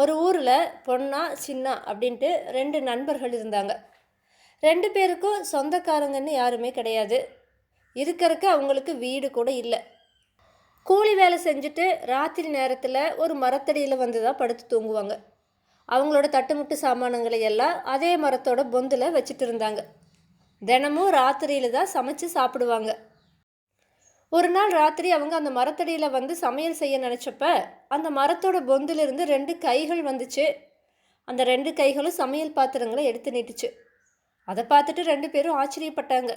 ஒரு ஊரில் பொன்னா சின்னா அப்படின்ட்டு ரெண்டு நண்பர்கள் இருந்தாங்க. ரெண்டு பேருக்கும் சொந்தக்காரங்கன்னு யாருமே கிடையாது. இருக்கிறக்கு அவங்களுக்கு வீடு கூட இல்லை. கூலி வேலை செஞ்சுட்டு ராத்திரி நேரத்தில் ஒரு மரத்தடியில் வந்து தான் படுத்து தூங்குவாங்க. அவங்களோட தட்டுமுட்டு சாமானங்களை எல்லாம் அதே மரத்தோட பொந்தில் வச்சுட்டு இருந்தாங்க. தினமும் ராத்திரியில் தான் சமைச்சு சாப்பிடுவாங்க. ஒரு நாள் ராத்திரி அவங்க அந்த மரத்தடியில் வந்து சமையல் செய்ய நினச்சப்ப அந்த மரத்தோட பொந்திலிருந்து ரெண்டு கைகள் வந்துச்சு. அந்த ரெண்டு கைகளும் சமையல் பாத்திரங்களை எடுத்து நீட்டுச்சு. அதை பார்த்துட்டு ரெண்டு பேரும் ஆச்சரியப்பட்டாங்க.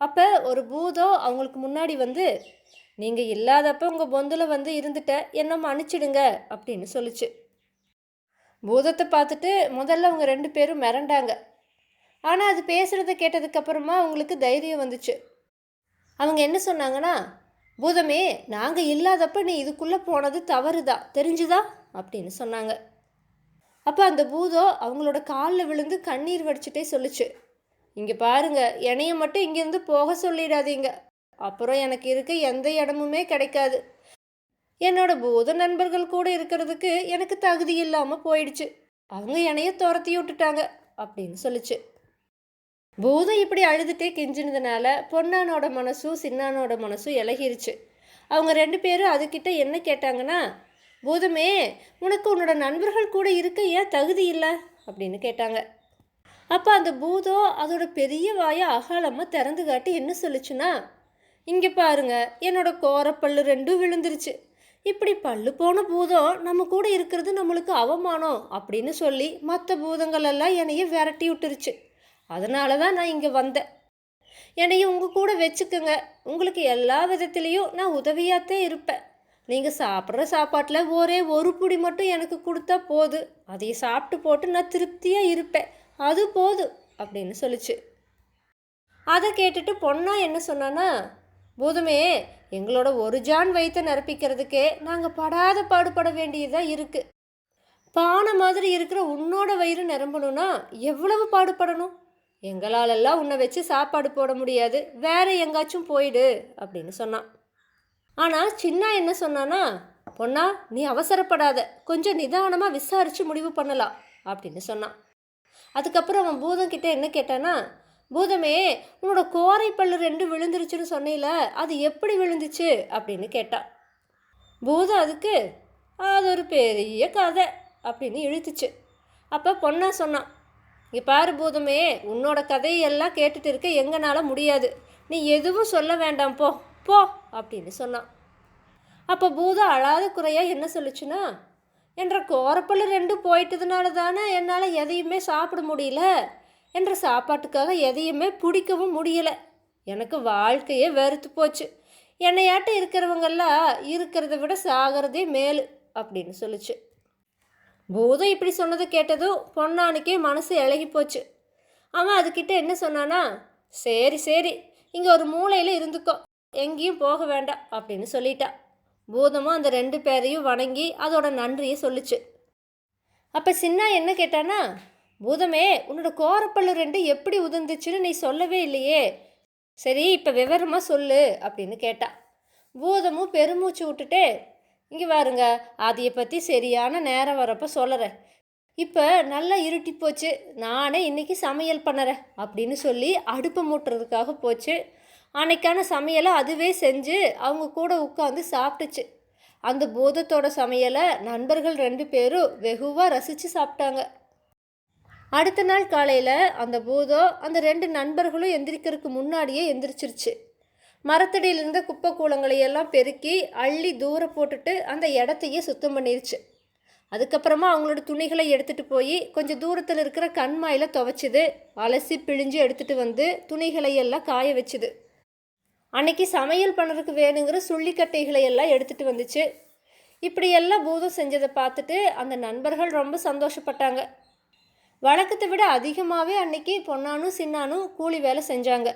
அப்போ ஒரு பூதம் அவங்களுக்கு முன்னாடி வந்து நீங்கள் இல்லாதப்ப உங்கள் பொந்தில் வந்து இருந்துட்ட என்ன மன்னிச்சிடுங்க அப்படின்னு சொல்லுச்சு. பூதத்தை பார்த்துட்டு முதல்ல அவங்க ரெண்டு பேரும் மிரண்டாங்க. ஆனால் அது பேசுகிறத கேட்டதுக்கப்புறமா அவங்களுக்கு தைரியம் வந்துச்சு. அவங்க என்ன சொன்னாங்கன்னா பூதமே நாங்கள் இல்லாதப்ப நீ இதுக்குள்ளே போனது தவறுதா? தெரிஞ்சுதா? அப்படின்னு சொன்னாங்க. அப்போ அந்த பூதம் அவங்களோட காலில் விழுந்து கண்ணீர் வடிச்சிட்டே சொல்லுச்சு. இங்கே பாருங்க என்னைய மட்டும் இங்கேருந்து போக சொல்லிடாதீங்க. அப்புறம் எனக்கு இருக்க எந்த இடமுமே கிடைக்காது. என்னோட பூத நண்பர்கள் கூட இருக்கிறதுக்கு எனக்கு தகுதி இல்லாமல் போயிடுச்சு. அவங்க என்னைய துரத்தி விட்டுட்டாங்க. அப்படின்னு சொல்லிச்சு. பூதம் இப்படி அழுதுட்டே கெஞ்சினதுனால பொன்னானோட மனசும் சின்னானோட மனசும் இலகிருச்சு. அவங்க ரெண்டு பேரும் அதுக்கிட்ட என்ன கேட்டாங்கன்னா பூதமே உனக்கு உன்னோட நண்பர்கள் கூட இருக்க ஏன் தகுதி இல்லை? அப்படின்னு கேட்டாங்க. அப்போ அந்த பூதம் அதோட பெரிய வாயை அகாலமாக திறந்து காட்டி என்ன சொல்லுச்சுன்னா இங்கே பாருங்க என்னோட கோரப்பல்லு ரெண்டும் விழுந்துருச்சு. இப்படி பல்லு போன பூதம் நம்ம கூட இருக்கிறது நம்மளுக்கு அவமானம் அப்படின்னு சொல்லி மற்ற பூதங்கள் எல்லாம் என்னைய விரட்டி விட்டுருச்சு. அதனால தான் நான் இங்கே வந்தேன். என்னையும் உங்கள் கூட வச்சுக்கோங்க. உங்களுக்கு எல்லா விதத்துலேயும் நான் உதவியாகத்தான் இருப்பேன். நீங்கள் சாப்பிட்ற சாப்பாட்டில் ஒரே ஒரு புடி மட்டும் எனக்கு கொடுத்தா போதும் அதையும் சாப்பிட்டு போட்டு நான் திருப்தியாக இருப்பேன். அது போதும் அப்படின்னு சொல்லிச்சு. அதை கேட்டுட்டு பொண்ணா என்ன சொன்னான்னா பூதமே எங்களோட ஒரு ஜான் வயிற்ற நிரப்பிக்கிறதுக்கே நாங்கள் படாத பாடுபட வேண்டியதாக இருக்குது பானை மாதிரி இருக்கிற உன்னோட வயிறு நிரம்பணும்னா எவ்வளவு பாடுபடணும்? எங்களாலெல்லாம் உன்னை வச்சு சாப்பாடு போட முடியாது வேற எங்காச்சும் போயிடு அப்படின்னு சொன்னான். ஆனால் சின்னா என்ன சொன்னானா பொண்ணா நீ அவசரப்படாத கொஞ்சம் நிதானமாக விசாரித்து முடிவு பண்ணலாம் அப்படின்னு சொன்னான். அதுக்கப்புறம் அவன் பூதங்கிட்ட என்ன கேட்டானா பூதமே உன்னோட கோரை பல்லு ரெண்டு விழுந்துருச்சுன்னு சொன்னில அது எப்படி விழுந்துச்சு? அப்படின்னு கேட்டான். பூதம் அதுக்கு அது ஒரு பெரிய கதை அப்படின்னு இழுத்துச்சு. அப்போ பொண்ணா சொன்னான் இங்கே பாரு போதுமே உன்னோட கதையெல்லாம் கேட்டுட்டு இருக்க எங்கனால முடியாது. நீ எதுவும் சொல்ல வேண்டாம் போ போ அப்படின்னு சொன்னான். அப்போ பூதம் அழாத குறையாக என்ன சொல்லுச்சுன்னா என்ற கோரப்பல்லு ரெண்டும் போயிட்டதுனால தானே என்னால் எதையுமே சாப்பிட முடியல. என்ற சாப்பாட்டுக்காக எதையுமே பிடிக்கவும் முடியலை. எனக்கு வாழ்க்கையே வெறுத்து போச்சு. என்னையாட்ட இருக்கிறவங்கெல்லாம் இருக்கிறத விட சாகிறதே மேலு அப்படின்னு சொல்லுச்சு. பூதம் இப்படி சொன்னதை கேட்டதும் பொன்னானுக்கே மனசு இழகி போச்சு. அவன் அதுக்கிட்ட என்ன சொன்னானா சரி சரி இங்கே ஒரு மூலையில் இருந்துக்கோ எங்கேயும் போக வேண்டாம் அப்படின்னு சொல்லிட்டா. பூதமும் அந்த ரெண்டு பேரையும் வணங்கி அதோட நன்றியை சொல்லுச்சு. அப்போ சின்னா என்ன கேட்டானா பூதமே உன்னோட கோரப்பல்லு ரெண்டு எப்படி உதிர்ந்துச்சுன்னு நீ சொல்லவே இல்லையே. சரி இப்போ விவரமாக சொல்லு அப்படின்னு கேட்டா. பூதமும் பெருமூச்சு விட்டுட்டே இங்கே பாருங்க அதையை பற்றி சரியான நேரம் வரப்போ சொல்லுறேன். இப்போ நல்லா இருட்டி போச்சு நானே இன்னைக்கு சமையல் பண்ணுறேன் அப்படின்னு சொல்லி அடுப்பை மூட்டுறதுக்காக போச்சு. அன்னைக்கான சமையலை அதுவே செஞ்சு அவங்க கூட உட்காந்து சாப்பிட்டுச்சு. அந்த பூதத்தோட சமையலை நண்பர்கள் ரெண்டு பேரும் வெகுவாக ரசித்து சாப்பிட்டாங்க. அடுத்த நாள் காலையில் அந்த பூதம் அந்த ரெண்டு நண்பர்களும் எந்திரிக்கிறதுக்கு முன்னாடியே எந்திரிச்சிருச்சு. மரத்தடியிலிருந்து குப்பை கூலங்களை எல்லாம் பெருக்கி அள்ளி தூர போட்டுட்டு அந்த இடத்தையே சுத்தம் பண்ணிருச்சு. அதுக்கப்புறமா அவங்களோட துணிகளை எடுத்துகிட்டு போய் கொஞ்சம் தூரத்தில் இருக்கிற கண்மாயில் துவைச்சிது. அலசி பிழிஞ்சு எடுத்துகிட்டு வந்து துணிகளை எல்லாம் காய வச்சுது. அன்னைக்கு சமையல் பண்ணுறதுக்கு வேணுங்கிற சுள்ளிக்கட்டைகளை எல்லாம் எடுத்துகிட்டு வந்துச்சு. இப்படியெல்லாம் பூதம் செஞ்சதை பார்த்துட்டு அந்த நண்பர்கள் ரொம்ப சந்தோஷப்பட்டாங்க. வழக்கத்தை விட அதிகமாகவே அன்னைக்கு பொன்னானும் சின்னானும் கூலி வேலை செஞ்சாங்க.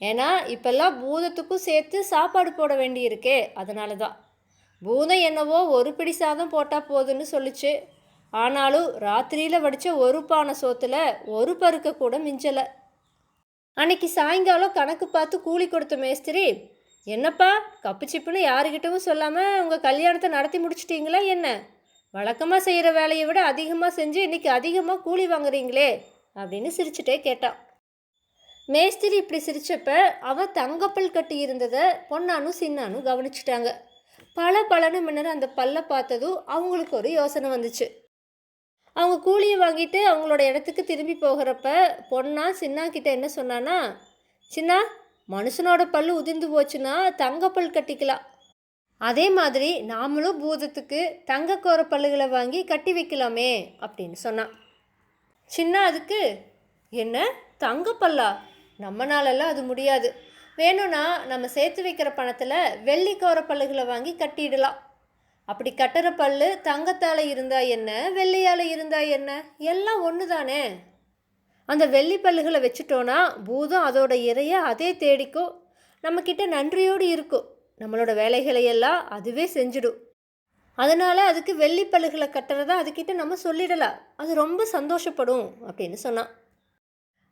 ஏன்னா இப்போல்லாம் பூதத்துக்கும் சேர்த்து சாப்பாடு போட வேண்டியிருக்கே அதனால தான் பூதம் என்னவோ ஒரு பிடி சாதம் போட்டால் போதுன்னு சொல்லுச்சு. ஆனாலும் ராத்திரியில் வடித்த ஒரு பானை சோத்தில் ஒரு பருக்க கூட மிஞ்சலை. அன்னைக்கு சாயங்காலம் கணக்கு பார்த்து கூலி கொடுத்த மேஸ்திரி என்னப்பா கப்பு சிப்புன்னு யாருக்கிட்டவும் சொல்லாமல் உங்கள் கல்யாணத்தை நடத்தி முடிச்சிட்டிங்களா என்ன? வழக்கமாக செய்கிற வேலையை விட அதிகமாக செஞ்சு இன்றைக்கி அதிகமாக கூலி வாங்குறீங்களே அப்படின்னு சிரிச்சுட்டே கேட்டான் மேஸ்திரி இப்படி சிரிச்சப்ப அவ தங்கப்பல் கட்டி இருந்ததை பொன்னானும் சின்னானும் கவனிச்சிட்டாங்க. பல பலனு முன்னர் அந்த பல்லை பார்த்ததும் அவங்களுக்கு ஒரு யோசனை வந்துச்சு. அவங்க கூலியை வாங்கிட்டு அவங்களோட இடத்துக்கு திரும்பி போகிறப்ப பொண்ணா சின்னா கிட்ட என்ன சொன்னான்னா சின்னா மனுஷனோட பல்லு உதிர்ந்து போச்சுன்னா தங்கப்பல் கட்டிக்கலாம். அதே மாதிரி நாமளும் பூதத்துக்கு தங்கக்கோர பல்லுகளை வாங்கி கட்டி வைக்கலாமே அப்படின்னு சொன்னான். சின்ன அதுக்கு என்ன? தங்கப்பல்லா? நம்மனாலெல்லாம் அது முடியாது. வேணும்னா நம்ம சேர்த்து வைக்கிற பணத்தில் வெள்ளிக்கோர பல்லுகளை வாங்கி கட்டிடலாம். அப்படி கட்டுற பல்லு தங்கத்தால் இருந்தால் என்ன வெள்ளியால் இருந்தால் என்ன? எல்லாம் ஒன்று தானே அந்த வெள்ளி பல்லுகளை வச்சுட்டோன்னா பூதம் அதோட இறைய அதே தேடிக்கும். நம்மக்கிட்ட நன்றியோடு இருக்கும். நம்மளோட வேலைகளை எல்லாம் அதுவே செஞ்சிடும். அதனால் அதுக்கு வெள்ளி பல்லுகளை கட்டுறதா அதுக்கிட்ட நம்ம சொல்லிடலாம். அது ரொம்ப சந்தோஷப்படும் அப்படின்னு சொன்னான்.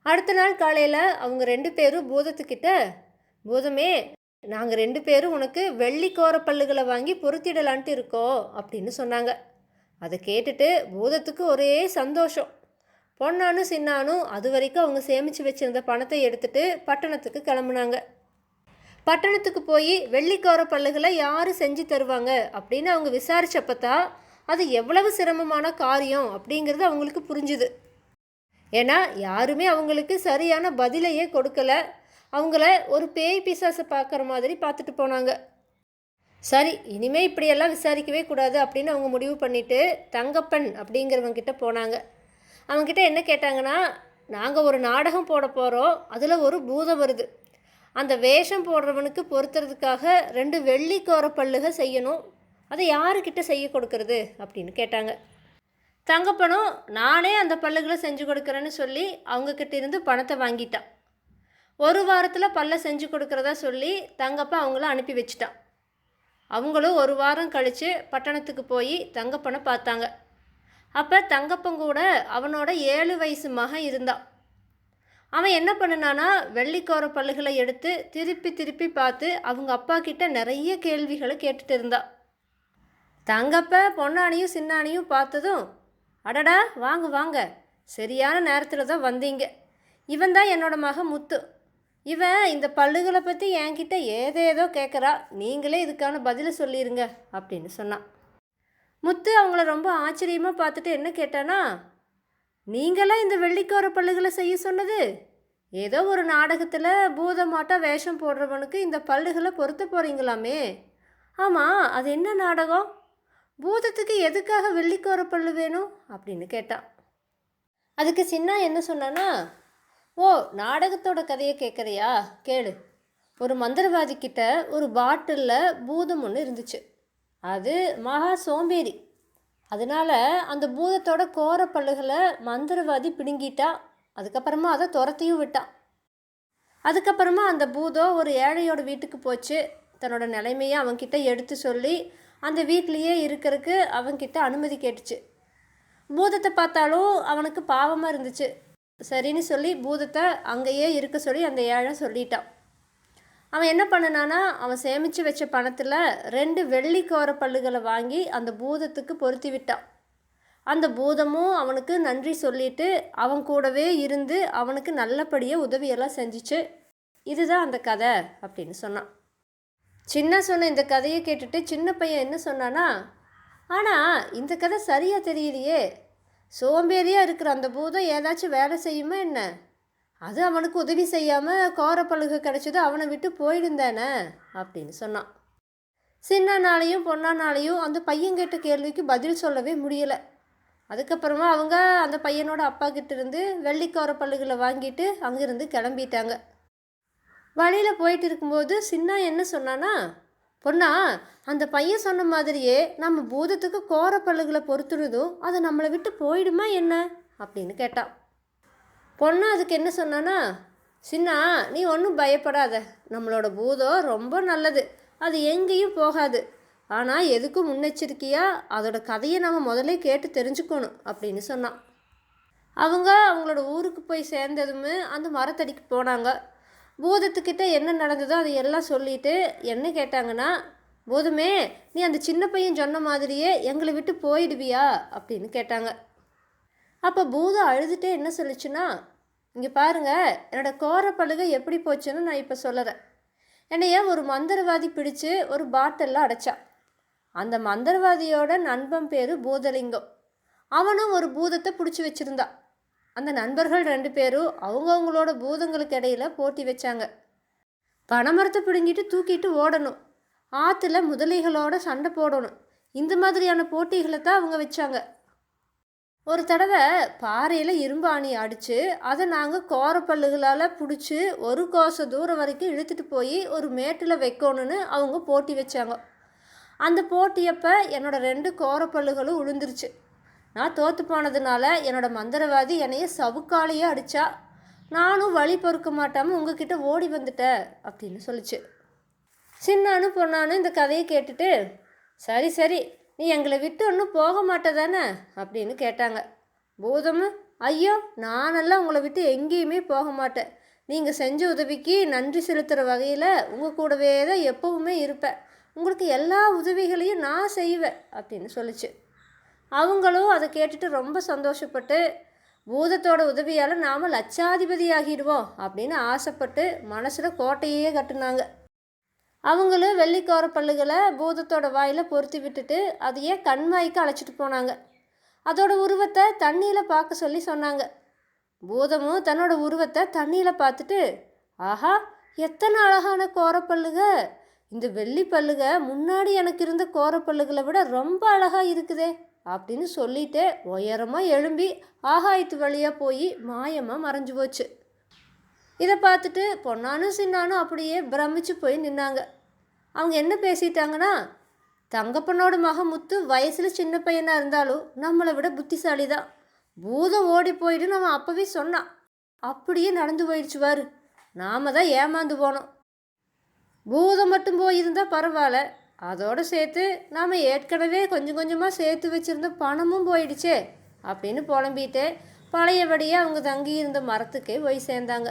அடுத்த நாள் காலையில் அவங்க ரெண்டு பேரும் பூதத்துக்கிட்ட பூதமே நாங்கள் ரெண்டு பேரும் உனக்கு வெள்ளி பல்லுகளை வாங்கி பொருத்திடலான்ட்டு இருக்கோம் அப்படின்னு சொன்னாங்க. அதை கேட்டுட்டு பூதத்துக்கு ஒரே சந்தோஷம். பொண்ணானும் சின்னானும் அது வரைக்கும் அவங்க சேமித்து வச்சுருந்த பணத்தை எடுத்துட்டு பட்டணத்துக்கு கிளம்புனாங்க. பட்டணத்துக்கு போய் வெள்ளிக்கோர பல்லுகளை யார் செஞ்சு தருவாங்க? அப்படின்னு அவங்க விசாரிச்சப்ப தான் அது எவ்வளவு சிரமமான காரியம் அப்படிங்கிறது அவங்களுக்கு புரிஞ்சுது. ஏன்னா யாருமே அவங்களுக்கு சரியான பதிலையே கொடுக்கல. அவங்கள ஒரு பேய் பிசாசை பார்க்குற மாதிரி பார்த்துட்டு போனாங்க. சரி இனிமே இப்படியெல்லாம் விசாரிக்கவே கூடாது அப்படின்னு அவங்க முடிவு பண்ணிவிட்டு தங்கப்பன் அப்படிங்கிறவங்க கிட்ட போனாங்க. அவங்கக்கிட்ட என்ன கேட்டாங்கன்னா நாங்கள் ஒரு நாடகம் போட போகிறோம் அதில் ஒரு பூதம் வருது. அந்த வேஷம் போடுறவனுக்கு பொருத்துறதுக்காக ரெண்டு வெள்ளிக்கோர பல்லுக செய்யணும். அதை யாருக்கிட்ட செய்ய கொடுக்கறது? அப்படின்னு கேட்டாங்க. தங்கப்பனும் நானே அந்த பல்லுகளை செஞ்சு கொடுக்குறேன்னு சொல்லி அவங்கக்கிட்ட இருந்து பணத்தை வாங்கிட்டான். ஒரு வாரத்தில் பல்ல செஞ்சு கொடுக்குறதா சொல்லி தங்கப்பா அவங்கள அனுப்பி வச்சிட்டான். அவங்களும் ஒரு வாரம் கழித்து பட்டணத்துக்கு போய் தங்கப்பனை பார்த்தாங்க. அப்போ தங்கப்பன் கூட அவனோட ஏழு வயசு மகன் இருந்தான். அவன் என்ன பண்ணினானா வெள்ளிக்கோர பல்லுகளை எடுத்து திருப்பி திருப்பி பார்த்து அவங்க அப்பா கிட்ட நிறைய கேள்விகளை கேட்டுட்டு இருந்தான். தங்கப்ப பொன்னானியும் சின்னானியும் பார்த்ததும் அடடா வாங்க வாங்க. சரியான நேரத்தில் தான் வந்தீங்க. இவன் தான் என்னோட மகன் முத்து. இவன் இந்த பல்லுகளை பற்றி என்கிட்ட ஏதேதோ கேட்குறா நீங்களே இதுக்கான பதிலை சொல்லிடுங்க அப்படின்னு சொன்னான். முத்து அவங்கள ரொம்ப ஆச்சரியமாக பார்த்துட்டு என்ன கேட்டானா நீங்களாம் இந்த வெள்ளிக்கோர பல்லுகளை செய்ய சொன்னது? ஏதோ ஒரு நாடகத்தில் பூதமாட்டா வேஷம் போடுறவனுக்கு இந்த பல்லுகளை பொருத்த போகிறீங்களாமே ஆமாம் அது என்ன நாடகம்? பூதத்துக்கு எதுக்காக வெள்ளிக்கோர பல்லு வேணும்? அப்படின்னு கேட்டான் அதுக்கு சின்னா என்ன சொன்னானா ஓ நாடகத்தோட கதையை கேட்குறியா? கேளு. ஒரு மந்திரவாதிக்கிட்ட ஒரு பாட்டிலில் பூதம் ஒன்று இருந்துச்சு. அது மகா சோம்பேறி. அதனால அந்த பூதத்தோட கோர பல்லுகளை மந்திரவாதி பிடுங்கிட்டா. அதுக்கப்புறமா அதை துரத்தியும் விட்டான் அதுக்கப்புறமா அந்த பூதம் ஒரு ஏழையோட வீட்டுக்கு போச்சு. தன்னோட நிலைமையை அவன்கிட்ட எடுத்து சொல்லி அந்த வீட்லேயே இருக்கிறதுக்கு அவன்கிட்ட அனுமதி கேட்டுச்சு. பூதத்தை பார்த்தாலும் அவனுக்கு பாவமாக இருந்துச்சு. சரின்னு சொல்லி பூதத்தை அங்கேயே இருக்க சொல்லி அந்த ஏழை சொல்லிட்டான். அவன் என்ன பண்ணனானா அவன் சேமித்து வச்ச பணத்தில் ரெண்டு வெள்ளி கோர பல்லுகளை வாங்கி அந்த பூதத்துக்கு பொருத்தி விட்டான். அந்த பூதமும் அவனுக்கு நன்றி சொல்லிட்டு அவன் கூடவே இருந்து அவனுக்கு நல்லபடியாக உதவியெல்லாம் செஞ்சிச்சு. இதுதான் அந்த கதை அப்படின்னு சொன்னான். சின்ன சொன்ன இந்த கதையை கேட்டுட்டு சின்ன பையன் என்ன சொன்னானா ஆனால் இந்த கதை சரியாக தெரியலையே சோம்பேறியாக இருக்கிற அந்த பூதம் ஏதாச்சும் வேலை செய்யுமா என்ன? அது அவனுக்கு உதவி செய்யாமல் கோரப்பழுகு கிடச்சது அவனை விட்டு போயிடுந்தானே அப்படின்னு சொன்னான். சின்னனாலையும் பொண்ணானாலையும் அந்த பையன் கேட்ட கேள்விக்கு பதில் சொல்லவே முடியலை. அதுக்கப்புறமா அவங்க அந்த பையனோட அப்பா கிட்ட இருந்து வெள்ளிக்கோர பல்லுகளை வாங்கிட்டு அங்கேருந்து கிளம்பிட்டாங்க. வழியில் போயிட்டு இருக்கும்போது சின்னா என்ன சொன்னானா பொண்ணா அந்த பையன் சொன்ன மாதிரியே நம்ம பூதத்துக்கு கோர பல்லுகளை பொறுத்துடுதும் அது நம்மளை விட்டு போயிடுமா என்ன? அப்படின்னு கேட்டான் பொண்ணு அதுக்கு என்ன சொன்னானா சின்னா நீ ஒன்றும் பயப்படாத. நம்மளோட பூதம் ரொம்ப நல்லது. அது எங்கேயும் போகாது. ஆனால் எதுக்கும் முன்னெச்சரிக்கையாக அதோட கதையை நம்ம முதல்ல கேட்டு தெரிஞ்சுக்கணும் அப்படின்னு சொன்னான் அவங்க அவங்களோட ஊருக்கு போய் சேர்ந்ததுமே அந்த மரத்தடிக்கு போனாங்க. பூதத்துக்கிட்ட என்ன நடந்ததோ அதை எல்லாம் சொல்லிட்டு என்ன கேட்டாங்கன்னா போதுமே நீ அந்த சின்ன பையன் சொன்ன மாதிரியே எங்களை விட்டு போயிடுவியா? அப்படின்னு கேட்டாங்க. அப்போ பூதம் அழுதுகிட்டே என்ன சொல்லுச்சுன்னா இங்கே பாருங்கள் என்னோட கோர பழுகை எப்படி போச்சுன்னு நான் இப்போ சொல்லுறேன். என்னைய ஒரு மந்திரவாதி பிடிச்சு ஒரு பாட்டிலில் அடைச்சான் அந்த மந்திரவாதியோட நண்பன் பேர் பூதலிங்கம். அவனும் ஒரு பூதத்தை பிடிச்சி வச்சுருந்தான் அந்த நண்பர்கள் ரெண்டு பேரும் அவங்கவுங்களோட பூதங்களுக்கு இடையில போட்டி வச்சாங்க. பனைமரத்தை பிடுங்கிட்டு தூக்கிட்டு ஓடணும். ஆற்றுல முதலைகளோட சண்டை போடணும். இந்த மாதிரியான போட்டிகளை தான் அவங்க வச்சாங்க. ஒரு தடவை பாறையில் இரும்பு ஆணி அடித்து அதை நாங்கள் கோரப்பல்லுகளால் பிடிச்சி ஒரு கோச தூரம் வரைக்கும் இழுத்துட்டு போய் ஒரு மேட்டில் வைக்கணும்னு அவங்க போட்டி வச்சாங்க. அந்த போட்டியப்போ என்னோடய ரெண்டு கோரப்பல்லுகளும் உளுந்துருச்சு. நான் தோற்று போனதுனால என்னோட மந்திரவாதி என்னைய சவுக்காலையே அடித்தா நானும் வழி பொறுக்க மாட்டாமல் உங்ககிட்ட ஓடி வந்துட்டேன் அப்படின்னு சொல்லிச்சு. சின்னானு பொண்ணானு இந்த கதையை கேட்டுட்டு சரி சரி நீ எங்களை விட்டு ஒன்றும் போக மாட்டேதானே அப்படின்னு கேட்டாங்க. பூதமும் ஐயோ நானெல்லாம் உங்களை விட்டு எங்கேயுமே போக மாட்டேன். நீங்கள் செஞ்ச உதவிக்கு நன்றி செலுத்துகிற வகையில் உங்கள் கூடவே தான் எப்பவுமே இருப்பேன். உங்களுக்கு எல்லா உதவிகளையும் நான் செய்வேன் அப்படின்னு சொல்லிச்சு. அவங்களும் அதை கேட்டுட்டு ரொம்ப சந்தோஷப்பட்டு பூதத்தோட உதவியால் நாம் லட்சாதிபதி ஆகிடுவோம் அப்படின்னு ஆசைப்பட்டு மனசில் கோட்டையே கட்டுனாங்க. அவங்களும் வெள்ளிக்கோர பல்லுகளை பூதத்தோட வாயில் பொருத்தி விட்டுட்டு அதையே கண்மாய்க்கு அழைச்சிட்டு போனாங்க. அதோட உருவத்தை தண்ணியில் பார்க்க சொல்லி சொன்னாங்க. பூதமும் தன்னோட உருவத்தை தண்ணியில் பார்த்துட்டு ஆஹா எத்தனை அழகான கோரப்பல்லுக இந்த வெள்ளி பல்லுக முன்னாடி எனக்கு இருந்த கோரப்பல்லுகளை விட ரொம்ப அழகாக இருக்குதே! அப்படின்னு சொல்லிட்டே உயரமாக எழும்பி ஆகாயத்து வழியாக போய் மாயமாக மறைஞ்சு போச்சு. இதை பார்த்துட்டு பொன்னானும் சின்னானும் அப்படியே பிரமிச்சு போய் நின்னாங்க. அவங்க என்ன பேசிட்டாங்கன்னா தங்கப்பனோட மக முத்து வயசில் சின்ன பையனாக இருந்தாலும் நம்மளை விட புத்திசாலி தான் பூதம் ஓடி போயிட்டு நம்ம அப்போவே சொன்னான் அப்படியே நடந்து போயிடுச்சு வாரு நாம தான் ஏமாந்து போனோம். பூதம் மட்டும் போயிருந்தால் பரவாயில்ல. அதோடு சேர்த்து நாம் ஏற்கனவே கொஞ்சம் கொஞ்சமாக சேர்த்து வச்சுருந்த பணமும் போயிடுச்சே அப்படின்னு புலம்பிட்டு பழையபடியே அவங்க தங்கியிருந்த மரத்துக்கே போய் சேர்ந்தாங்க.